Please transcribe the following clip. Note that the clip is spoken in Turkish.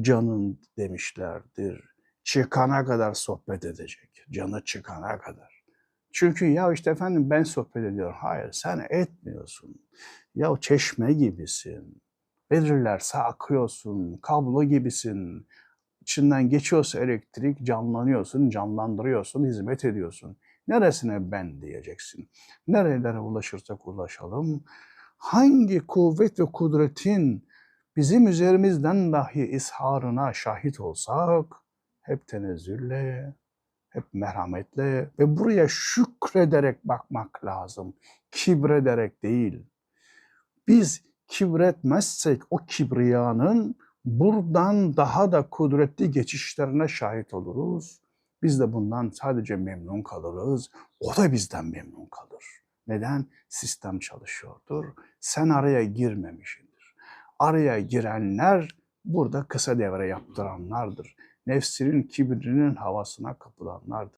canın demişlerdir. Çıkana kadar sohbet edecek. Canı çıkana kadar. Çünkü ya işte efendim ben sohbet ediyorum. Hayır sen etmiyorsun. Ya çeşme gibisin. Verirlerse akıyorsun. Kablo gibisin. İçinden geçiyorsa elektrik canlanıyorsun, canlandırıyorsun, hizmet ediyorsun. Neresine ben diyeceksin. Nerelere ulaşırsak ulaşalım. Hangi kuvvet ve kudretin bizim üzerimizden dahi isharına şahit olsak hep tenezzülle, hep merhametle ve buraya şükrederek bakmak lazım. Kibrederek değil. Biz kibretmezsek o kibriyanın buradan daha da kudretli geçişlerine şahit oluruz. Biz de bundan sadece memnun kalırız. O da bizden memnun kalır. Neden? Sistem çalışıyordur. Sen araya girmemişsindir. Araya girenler burada kısa devre yaptıranlardır. Nefsinin kibrinin havasına kapılanlardır.